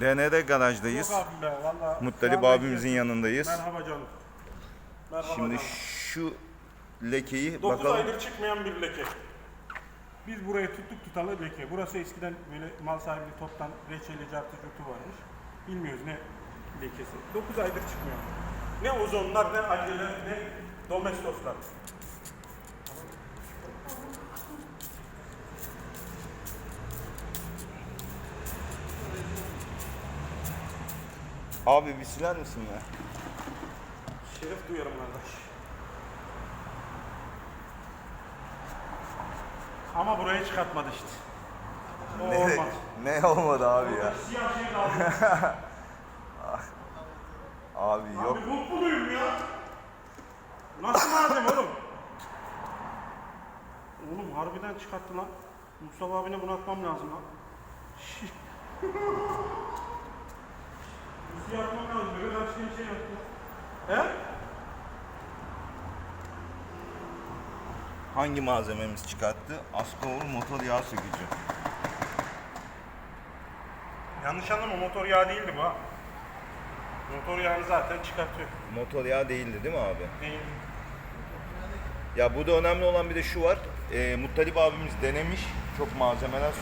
DNR garajdayız. Yok abim be valla. Muttalip abimizin yanındayız. Merhaba canım. Merhaba Şimdi canım. şu lekeyi 9 bakalım. aydır çıkmayan bir leke. Biz burayı tuttuk tutalı leke. Burası eskiden böyle mal sahibi toptan reçeli cartı curtu varmış. Bilmiyoruz ne lekesi. 9 aydır çıkmıyor. Ne ozonlar ne acele ne domestoslar. Abi bir siler misin ya? Şerif duyarım kardeş. Ama burayı çıkartmadı işte. O Ne, olmaz. ne olmadı abi ya? Siyah şey kaldı. Abi yok. Abi bok buluyum ya. Nasıl malzeme oğlum? Oğlum harbiden çıkarttı lan. Mustafa abine bunu atmam lazım lan. Böyle şey yaptı. He? Hangi malzememiz çıkarttı? Askoğlu motor yağ sökücü. Yanlış anlama motor yağı değildi bu ha. Motor yağını zaten çıkartıyor. Motor yağ değildi değil mi abi? Değil. Ya burada önemli olan bir de şu var. E, Muttalip abimiz denemiş. Çok malzemeler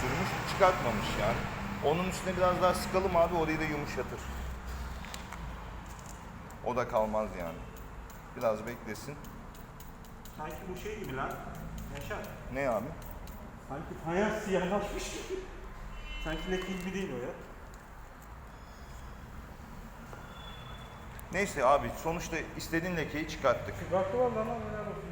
sürmüş. Çıkartmamış yani. Onun üstüne biraz daha sıkalım abi orayı da yumuşatır. O da kalmaz yani. Biraz beklesin. Sanki bu şey gibi lan. Yaşar. Ne abi? Sanki fayans siyahlaşmış gibi. Sanki leke gibi değil o ya. Neyse abi sonuçta istediğin lekeyi çıkarttık. Baktı valla lan helal olsun